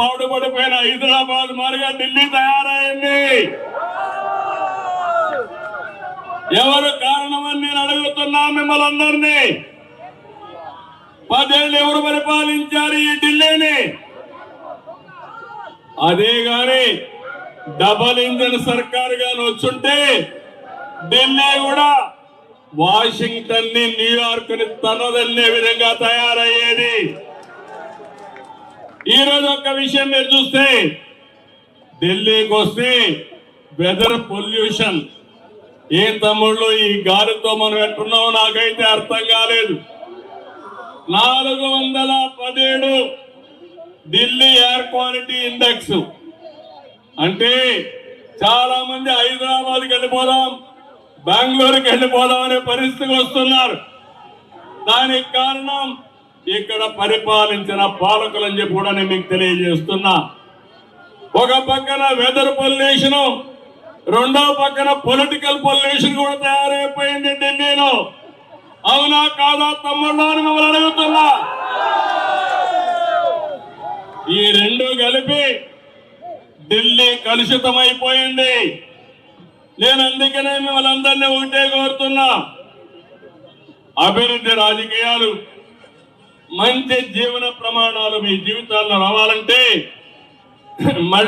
పాడుపడిపోయిన హైదరాబాద్ మారిగా ఢిల్లీ తయారైంది. ఎవరు కారణమని నేను అడుగుతున్నా మిమ్మల్ని అందరినీ. పదేళ్ళు ఎవరు పరిపాలించారు ఈ ఢిల్లీని? అదే గాని డబల్ ఇంజన్ సర్కార్ గాని వచ్చుంటే ఢిల్లీ కూడా వాషింగ్టన్ని న్యూయార్క్ని తనదల్లే విధంగా తయారయ్యేది. ఈ రోజు ఒక విషయం మీరు చూస్తే ఢిల్లీకి వస్తే వెదర్ పొల్యూషన్. ఏ తమ్ముళ్ళు ఈ గాలితో మనం ఎట్టున్నామో నాకైతే అర్థం కాలేదు. నాలుగు వందల పదిహేడు ఢిల్లీ ఎయిర్ క్వాలిటీ ఇండెక్స్ అంటే చాలా మంది హైదరాబాద్కి వెళ్ళిపోదాం బెంగళూరుకి వెళ్ళిపోదాం అనే పరిస్థితికి వస్తున్నారు. దానికి కారణం ఇక్కడ పరిపాలించిన పాలకులని చెప్పి కూడా నేను మీకు తెలియజేస్తున్నా. ఒక పక్కన వెదర్ పొల్యూషన్ రెండో పక్కన పొలిటికల్ పొల్యూషన్ కూడా తయారైపోయింది ఢిల్లీలో. అవునా కాదా తమ్ముళ్ళు అని మిమ్మల్ని అడుగుతున్నా. ఈ రెండు కలిపి ఢిల్లీ కలుషితం అయిపోయింది నేను అందుకనే మిమ్మల్ని అందరినీ ఒకటే కోరుతున్నా. అభివృద్ధి రాజకీయాలు మంచి జీవన ప్రమాణాలు మీ జీవితాల్లో రావాలంటే మళ్ళీ